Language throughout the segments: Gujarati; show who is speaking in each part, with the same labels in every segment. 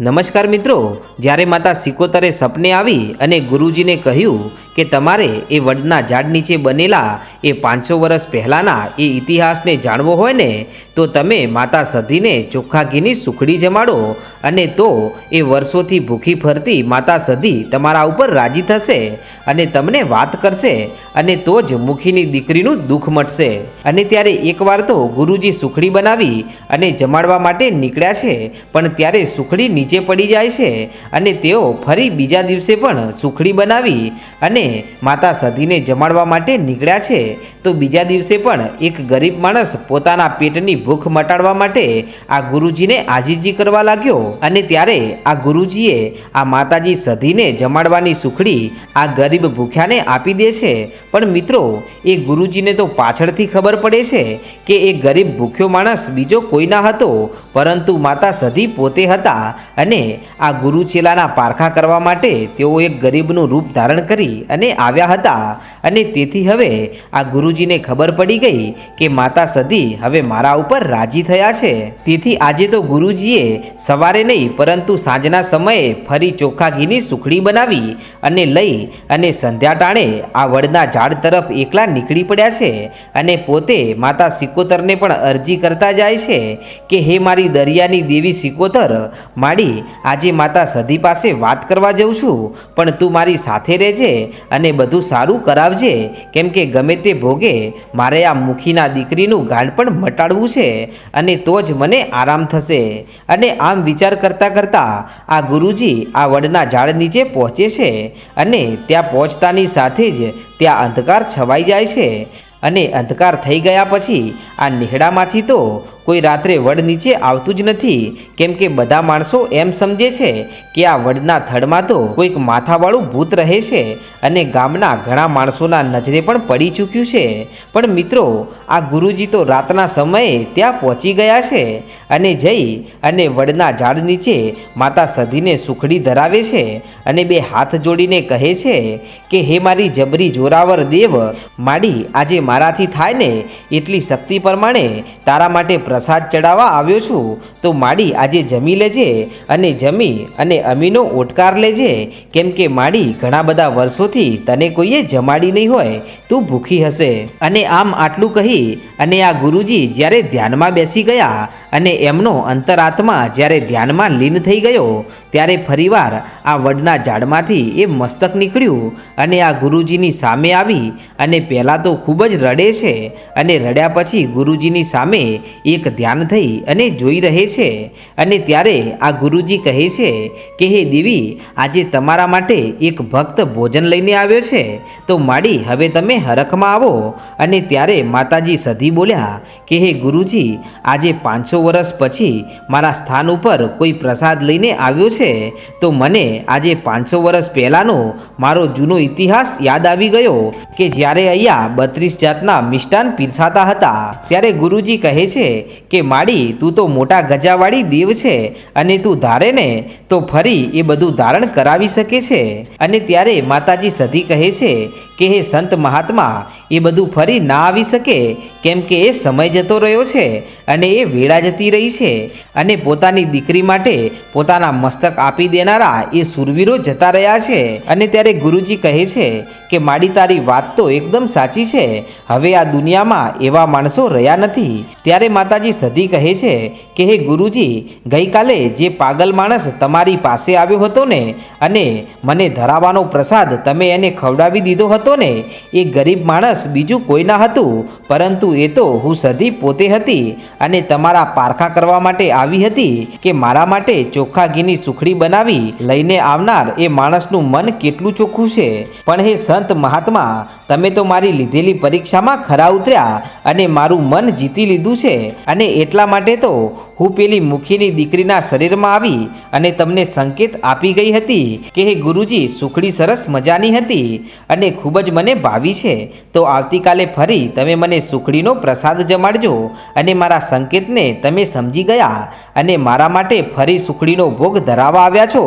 Speaker 1: નમસ્કાર મિત્રો, જ્યારે માતા સિકોતરે સપને આવી અને ગુરુજીને કહ્યું કે તમારે એ વડના ઝાડ નીચે બનેલા એ પાંચસો વર્ષ પહેલાંના એ ઇતિહાસને જાણવો હોય ને, તો તમે માતા સધીને ચોખ્ખા ઘીની સુખડી જમાડો અને તો એ વર્ષોથી ભૂખી ફરતી માતા સધી તમારા ઉપર રાજી થશે અને તમને વાત કરશે અને તો જ મુખીની દીકરીનું દુઃખ મટશે. અને ત્યારે એકવાર તો ગુરુજી સુખડી બનાવી અને જમાડવા માટે નીકળ્યા છે, પણ ત્યારે સુખડી નીચે પડી જાય છે અને તેઓ ફરી બીજા દિવસે પણ સુખડી બનાવી અને માતા સતીને જમાડવા માટે નીકળ્યા છે. તો બીજા દિવસે પણ એક ગરીબ માણસ પોતાના પેટની ભૂખ મટાડવા માટે આ ગુરુજીને આજીજી કરવા લાગ્યો અને ત્યારે આ ગુરુજીએ આ માતાજી સધીને જમાડવાની સુખડી આ ગરીબ ભૂખ્યાને આપી દે છે. પણ મિત્રો, એ ગુરુજીને તો પાછળથી ખબર પડે છે કે એ ગરીબ ભૂખ્યો માણસ બીજો કોઈ ના હતો, પરંતુ માતા સધી પોતે હતા અને આ ગુરુ ચેલાના પારખા કરવા માટે તેઓ એક ગરીબનું રૂપ ધારણ કરી અને આવ્યા હતા. અને તેથી હવે આ ગુરુજીને ખબર પડી ગઈ કે માતા સધી હવે મારા ઉપર રાજી થયા છે. તેથી આજે તો ગુરુજીએ સવારે નહીં, પરંતુ સાંજના સમયે ફરી ચોખ્ખા ઘીની સુખડી બનાવી અને લઈ અને સંધ્યા ટાણે આ વડના ઝાડ તરફ એકલા નીકળી પડ્યા છે. અને પોતે માતા સિકોતરને પણ અરજી કરતા જાય છે કે, હે મારી દરિયાની દેવી સિકોતર, માડી આજે માતા સધી પાસે વાત કરવા જઉં છું, પણ તું મારી સાથે રહેજે અને બધું સારું કરાવજે. કેમ કે ગમે તે ભોગે, મારે આ મુખીના દીકરીનું ગાઢ પણ મટાડવું છે અને તો જ મને આરામ થશે. અને આમ વિચાર કરતાં કરતાં આ ગુરુજી આ વડના ઝાડ નીચે પહોંચે છે અને ત્યાં પહોંચતાની સાથે જ ત્યાં અંધકાર છવાઈ જાય છે. અને અંધકાર થઈ ગયા પછી આ નીહડામાંથી તો કોઈ રાત્રે વડ નીચે આવતું જ નથી. કેમ કે બધા માણસો એમ સમજે છે કે આ વડના થડમાં તો કોઈક માથાવાળું ભૂત રહે છે અને ગામના ઘણા માણસોના નજરે પણ પડી ચૂક્યું છે. પણ મિત્રો, આ ગુરુજી તો રાતના સમયે ત્યાં પહોંચી ગયા છે અને જઈ અને વડના ઝાડ નીચે માતા સધીને સુખડી ધરાવે છે અને બે હાથ જોડીને કહે છે કે, હે મારી જબરી જોરાવર દેવ, માડી આજે મારાથી થાય ને? એટલી શક્તિ પ્રમાણે તારા માટે પ્રસાદ ચડાવવા આવ્યો છું, તો માડી આજે જમી લેજે અને જમી અને અમીનો ઓટકાર લેજે. કેમ કે માડી ઘણા બધા વર્ષોથી તને કોઈએ જમાડી નહીં હોય, તું ભૂખી હશે. અને આમ આટલું કહી, અને આ ગુરુજી જ્યારે ધ્યાનમાં બેસી ગયા, અને એમનો અંતરાત્મા જ્યારે ધ્યાનમાં લીન થઈ ગયો, ત્યારે ફરીવાર આ વડના ઝાડમાંથી એ મસ્તક નીકળ્યું અને આ ગુરુજીની સામે આવી અને પહેલાં તો ખૂબ જ રડે છે અને રડ્યા પછી ગુરુજીની સામે એક ધ્યાન થઈ અને જોઈ રહે છે અને ત્યારે આ ગુરુજી કહે છે કે, હે દેવી, આજે તમારા માટે એક ભક્ત ભોજન લઈને આવ્યો છે. તો માડી, હવે તમે હરખમાં આવો. અને ત્યારે માતાજી સધી બોલ્યા કે, હે ગુરુજી, આજે પાંચસો વર્ષ પછી મારા સ્થાન ઉપર કોઈ પ્રસાદ લઈને આવ્યો છે. તો મને આજે પાંચસો વર્ષ પહેલાંનો મારો જૂનો ઇતિહાસ યાદ આવી ગયો કે જ્યારે અહીંયા બત્રીસ જાતના મિષ્ટાન પીરસાતા હતા, ત્યારે ગુરુજી કહે છે કે, માડી, તું તો મોટા ગજાવાળી દેવ છે અને તું ધારે ને તો ફરી એ બધું ધારણ કરાવી શકે છે. અને ત્યારે માતાજી સધી કહે છે કે, હે સંત મહાત્મા, એ બધું ફરી ના આવી શકે, કેમ કે એ સમય જતો રહ્યો છે અને એ વેળા જતી રહી છે અને પોતાની દીકરી માટે પોતાના મસ્તક આપી દેનારા એ સુરવીરો જતા રહ્યા છે અને ત્યારે ગુરુજી કહે છે કે, માડી તારી વાત તો એકદમ સાચી છે. હવે આ દુનિયામાં એવા માણસો રહ્યા નથી. ત્યારે માતાજી સધી કહે છે કે, હે ગુરુજી, ગઈકાલે જે પાગલ માણસ તમારી પાસે આવ્યો હતો ને અને મને ધરાવવાનો પ્રસાદ તમે એને ખવડાવી દીધો હતો ને, એ ગરીબ માણસ બીજું કોઈ ના હતું. પરંતુ એ તો હું સધી પોતે હતી અને તમારા પારખા કરવા માટે આવી હતી કે મારા માટે ચોખ્ખા ઘીની સુખડી બનાવી લઈને આવનાર એ માણસનું મન કેટલું ચોખ્ખું છે? પણ હે સંત મહાત્મા, તમે તો મારી લીધેલી પરીક્ષામાં ખરા ઉતર્યા અને મારું મન જીતી લીધું છે અને એટલા માટે તો હું પેલી મુખીની દીકરીના શરીરમાં આવી અને તમને સંકેત આપી ગઈ હતી કે હે ગુરુજી, સુખડી સરસ મજાની હતી અને ખૂબ જ મને ભાવી છે. તો આવતીકાલે ફરી તમે મને સુખડીનો પ્રસાદ જમાડજો અને મારા સંકેતને તમે સમજી ગયા અને મારા માટે ફરી સુખડીનો ભોગ ધરાવવા આવ્યા છો.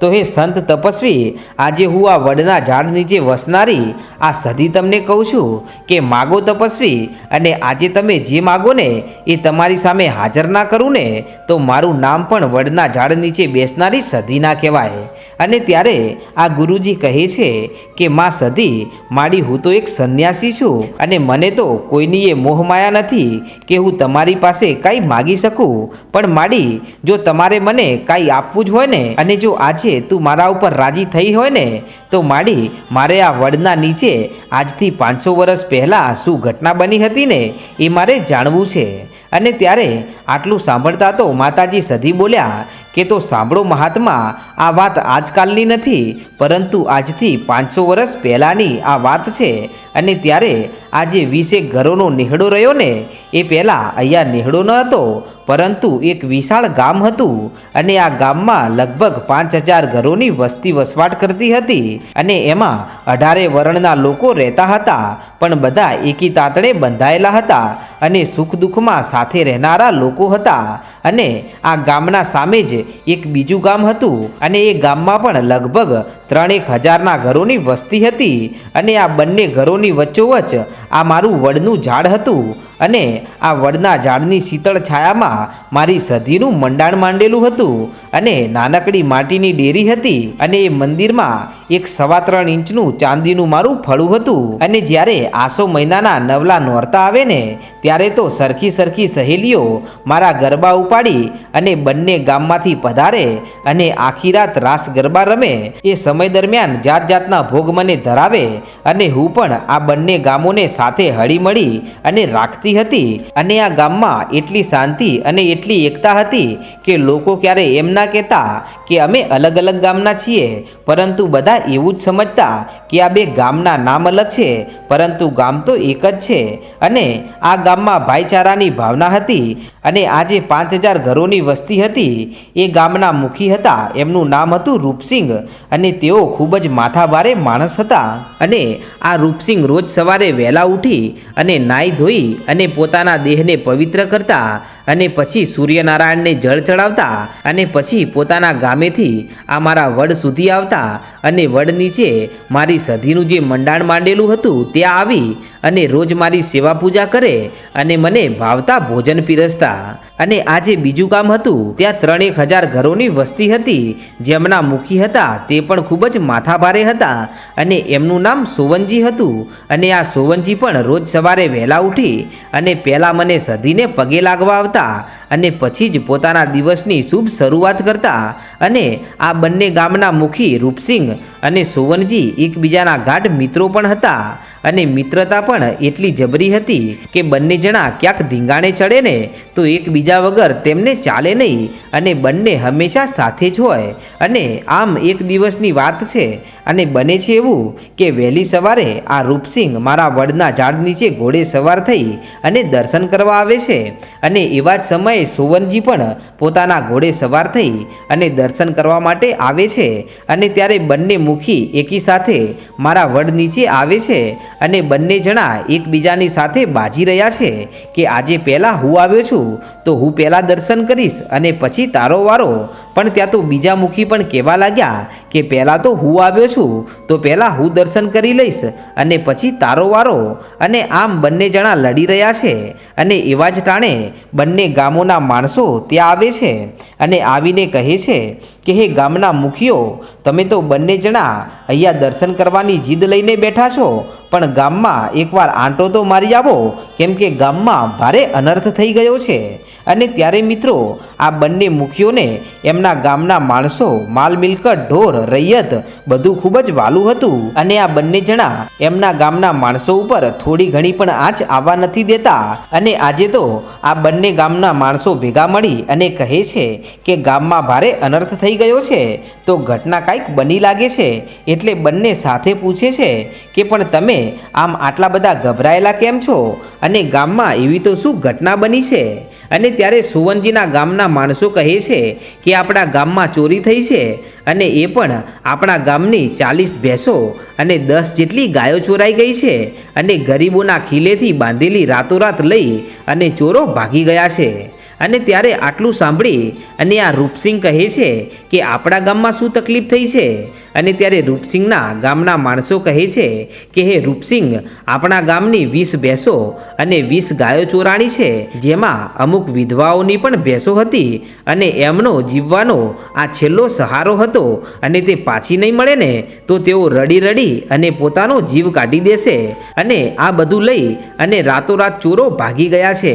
Speaker 1: તો હે સંત તપસ્વી, આજે હું આ વડના ઝાડ નીચે વસનારી આ સધી તમને કહું છું કે માગો તપસ્વી અને આજે તમે જે માગો ને એ તમારી સામે હાજર ના કરું ને તો મારું નામ પણ વડના ઝાડ નીચે બેસનારી સધીના કહેવાય. અને ત્યારે આ ગુરુજી કહે છે કે, માં સધી માડી હું તો એક સંન્યાસી છું અને મને તો કોઈની એ મોહમાયા નથી કે હું તમારી પાસે કાંઈ માગી શકું. પણ માડી, જો તમારે મને કાંઈ આપવું જ હોય ને, અને જો આજે તું મારા ઉપર રાજી થઈ હોય ને, તો માડી, મારે આ વડના નીચે આજથી પાંચસો વર્ષ પહેલાં શું ઘટના બની હતી ને, એ મારે જાણવું છે. અને ત્યારે આટલું સાંભળતા તો માતાજી સધી બોલ્યા કે તો સાંભળો મહાત્મા, આ વાત આજકાલની નથી, પરંતુ આજથી પાંચસો વર્ષ પહેલાંની આ વાત છે. અને ત્યારે આજે વીસેક ઘરોનો નિહળો રહ્યો ને, એ પહેલાં અહીંયા નિહળો ન હતો, પરંતુ એક વિશાળ ગામ હતું. અને આ ગામમાં લગભગ પાંચ હજાર ઘરોની વસ્તી વસવાટ કરતી હતી. અને એમાં અઢારે વર્ણના લોકો રહેતા હતા, પણ બધા એકી તાતણે બંધાયેલા હતા. અને સુખ દુઃખમાં સાથે રહેનારા લોકો હતા. અને આ ગામના સામે જ એક બીજું ગામ હતું અને એ ગામમાં પણ લગભગ ત્રણેક હજારના ઘરોની વસ્તી હતી અને આ બંને ઘરોની વચ્ચોવચ આ મારું વડનું ઝાડ હતું અને આ વડના ઝાડની શીતળ છાયામાં મારી સધીનું મંડાણ માંડેલું હતું અને નાનકડી માટીની ડેરી હતી અને એ મંદિરમાં એક સવા ત્રણ ઇંચનું ચાંદીનું મારું ફળું હતું. અને જ્યારે આસો મહિનાના નવલા નોરતા આવે ને, ત્યારે તો સરખી સરખી સહેલીઓ મારા ગરબા ઉપાડી અને બંને ગામમાંથી પધારે અને આખી રાત રાસ ગરબા રમે એ સમય દરમિયાન જાત જાતના ભોગ મને ધરાવે અને હું પણ આ બંને ગામોને સાથે હળીમળી અને રાખતી હતી અને આ ગામમાં એટલી શાંતિ અને એટલી એકતા હતી કે લોકો ક્યારે એમ ના કહેતા કે અમે અલગ અલગ ગામના છીએ, પરંતુ બધા એવું જ સમજતા કે આ બે ગામના નામ અલગ છે, પરંતુ ગામ તો એક જ છે. અને આ ગામમાં ભાઈચારાની ભાવના હતી અને આ જે પાંચ હજાર ઘરોની વસ્તી હતી. એ ગામના મુખી હતા, એમનું નામ હતું રૂપસિંહ અને તેઓ ખૂબ જ માથાભારે માણસ હતા. અને આ રૂપસિંહ રોજ સવારે વહેલા ઉઠી અને નાહી ધોઈ અને પોતાના દેહને પવિત્ર કરતા અને પછી સૂર્યનારાયણને જળ ચડાવતા અને પછી પોતાના ગામેથી આ મારા વડ સુધી આવતા અને વડ નીચે મારી સધીનું જે મંડાણ માંડેલું હતું ત્યાં આવી અને રોજ મારી સેવા પૂજા કરે અને મને ભાવતા ભોજન પીરસતા. અને આ જે બીજું કામ હતું, ત્યાં ત્રણેક હજાર ઘરોની વસ્તી હતી, જેમના મુખી હતા તે પણ ખૂબ જ માથાભારે હતા અને એમનું નામ સોવનજી હતું. અને આ સોવનજી પણ રોજ સવારે વહેલા ઉઠી અને પહેલાં મને સધીને પગે લાગવા આવતા 的 અને પછી જ પોતાના દિવસની શુભ શરૂઆત કરતા અને આ બંને ગામના મુખી રૂપસિંહ અને સોવનજી એકબીજાના ગાઢ મિત્રો પણ હતા. અને મિત્રતા પણ એટલી જબરી હતી કે બંને જણા ક્યાંક ધીંગાણે ચડે ને તો એકબીજા વગર તેમને ચાલે નહીં અને બંને હંમેશા સાથે જ હોય. અને આમ એક દિવસની વાત છે અને બને છે એવું કે વહેલી સવારે આ રૂપસિંહ મારા વડના ઝાડ નીચે ઘોડે સવાર થઈ અને દર્શન કરવા આવે છે. અને એવા જ સમયે સોવનજી પણ પોતાના ઘોડે સવાર થઈ અને દર્શન કરવા માટે આવે છે અને ત્યારે બંને મુખી એકી સાથે મારા વડ નીચે આવે છે અને બંને જણા એકબીજાની સાથે બાજી રહ્યા છે કે આજે પહેલાં હું આવ્યો છું તો હું પહેલાં દર્શન કરીશ અને પછી તારો વારો. પણ ત્યાં તો બીજા મુખી પણ કહેવા લાગ્યા કે પહેલાં તો હું આવ્યો છું તો પહેલાં હું દર્શન કરી લઈશ અને પછી તારો વારો. અને આમ બંને જણા લડી રહ્યા છે અને એવા જ ટાણે બંને ગામોના માણસો ત્યાં આવે છે અને આવીને કહે છે કે, હે ગામના મુખીઓ, તમે તો બંને જણા અહીંયા દર્શન કરવાની જીદ લઈને બેઠા છો. પણ ગામમાં એકવાર આંટો તો મારી આવો, કેમ કે ગામમાં ભારે અનર્થ થઈ ગયો છે. અને ત્યારે મિત્રો, આ બંને મુખીઓને એમના ગામના માણસો, માલ મિલકત, ઢોર, રૈયત, બધું ખૂબ જ વાલું હતું. અને આ બંને જણા એમના ગામના માણસો ઉપર થોડી ઘણી પણ આંચ આવવા નથી દેતા. અને આજે તો આ બંને ગામના માણસો ભેગા મળી અને કહે છે કે ગામમાં ભારે અનર્થ થઈ ગયો છે. તો ઘટના કાંઈક બની લાગે છે. એટલે બંને સાથે પૂછે છે કે પણ તમે આમ આટલા બધા ગભરાયેલા કેમ છો? અને ગામમાં એવી તો શું ઘટના બની છે? અને ત્યારે સુવનજીના ગામના માણસો કહે છે કે આપણા ગામમાં ચોરી થઈ છે અને એ પણ આપણા ગામની ચાલીસ ભેંસો અને દસ જેટલી ગાયો ચોરાઈ ગઈ છે અને ગરીબોના ખીલેથી બાંધેલી રાતોરાત લઈ અને ચોરો ભાગી ગયા છે. અને ત્યારે આટલું સાંભળી અને આ રૂપસિંહ કહે છે કે આપણા ગામમાં શું તકલીફ થઈ છે? અને ત્યારે રૂપસિંહના ગામના માણસો કહે છે કે, હે રૂપસિંહ, આપણા ગામની વીસ ભેંસો અને વીસ ગાયો ચોરાણી છે, જેમાં અમુક વિધવાઓની પણ ભેંસો હતી અને એમનો જીવવાનો આ છેલ્લો સહારો હતો અને તે પાછી નહીં મળે ને, તો તેઓ રડી રડી અને પોતાનો જીવ કાઢી દેશે અને આ બધું લઈ અને રાતોરાત ચોરો ભાગી ગયા છે.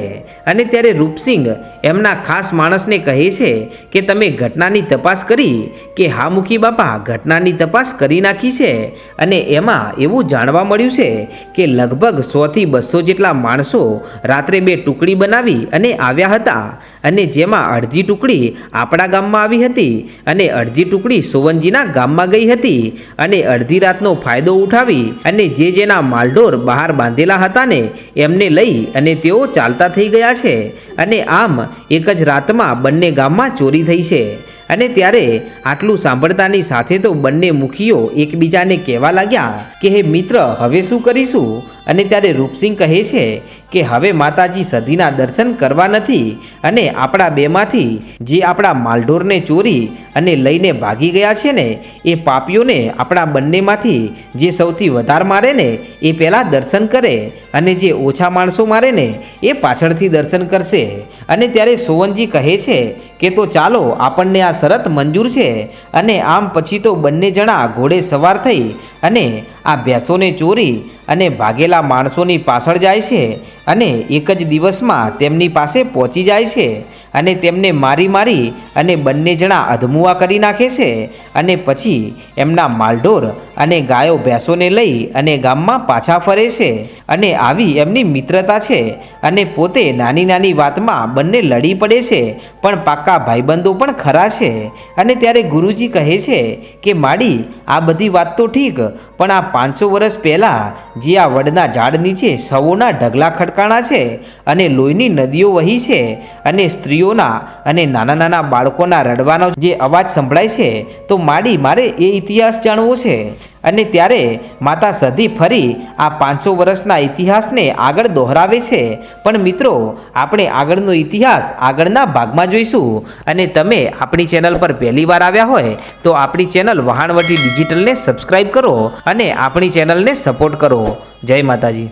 Speaker 1: અને ત્યારે રૂપસિંહ એમના ખાસ માણસને કહે છે કે, તમે ઘટનાની તપાસ કરી કે હા મુખી બાપા, ઘટનાની તપાસ કરી નાખી છે અને એમાં એવું જાણવા મળ્યું છે કે લગભગ સોથી બસો જેટલા માણસો રાત્રે બે ટુકડી બનાવી અને આવ્યા હતા અને જેમાં અડધી ટુકડી આપણા ગામમાં આવી હતી અને અડધી ટુકડી સોવનજીના ગામમાં ગઈ હતી અને અડધી રાતનો ફાયદો ઉઠાવી અને જે જેના માલઢોર બહાર બાંધેલા હતા ને એમને લઈ અને તેઓ ચાલતા થઈ ગયા છે અને આમ એક જ રાતમાં બંને ગામમાં ચોરી થઈ છે. અને ત્યારે આટલું સાંભળતાની સાથે તો બંને મુખીઓ એકબીજાને કહેવા લાગ્યા કે, હે મિત્ર, હવે શું કરીશું? અને ત્યારે રૂપસિંહ કહે છે કે, હવે માતાજી સધીના દર્શન કરવા નથી અને આપણા બેમાંથી જે આપણા માલઢોરને ચોરી અને લઈને ભાગી ગયા છે ને, એ પાપીઓને આપણા બંનેમાંથી જે સૌથી વધારે મારે ને, એ પહેલાં દર્શન કરે અને જે ઓછા માણસો મારે ને, એ પાછળથી દર્શન કરશે. અને ત્યારે સોવનજી કહે છે કે તો ચાલો આપણને આ શરત મંજૂર છે અને આમ પછી તો બંને જણા ઘોડે સવાર થઈ અને આ ભેંસોને ચોરી અને ભાગેલા માણસોની પાછળ જાય છે અને એક જ દિવસમાં તેમની પાસે પહોંચી જાય છે અને તેમને મારી મારી અને બંને જણા અધમુઆ કરી નાખે છે અને પછી એમના માલઢોર અને ગાયો ભેંસોને લઈ અને ગામમાં પાછા ફરે છે અને આવી એમની મિત્રતા છે અને પોતે નાની નાની વાતમાં બંને લડી પડે છે, પણ પાક્કા ભાઈબંધો પણ ખરા છે. અને ત્યારે ગુરુજી કહે છે કે, માડી, આ બધી વાત તો ઠીક, પણ આ પાંચસો વર્ષ પહેલાં જે આ વડના ઝાડ નીચે સવોના ઢગલા ખડકાણા છે અને લોહીની નદીઓ વહી છે અને સ્ત્રીઓના અને નાના નાના બાળકોના રડવાનો જે અવાજ સંભળાય છે, તો માડી, મારે એ ઇતિહાસ જાણવો છે. અને ત્યારે માતા સધી ફરી આ પાંચસો વર્ષના ઇતિહાસને આગળ દોહરાવે છે. પણ મિત્રો, આપણે આગળનો ઇતિહાસ આગળના ભાગમાં જોઈશું. અને તમે આપણી ચેનલ પર પહેલી વાર આવ્યા હોય, તો આપણી ચેનલ વહાણવટી ડિજિટલને સબસ્ક્રાઈબ કરો અને આપણી ચેનલને સપોર્ટ કરો. જય માતાજી.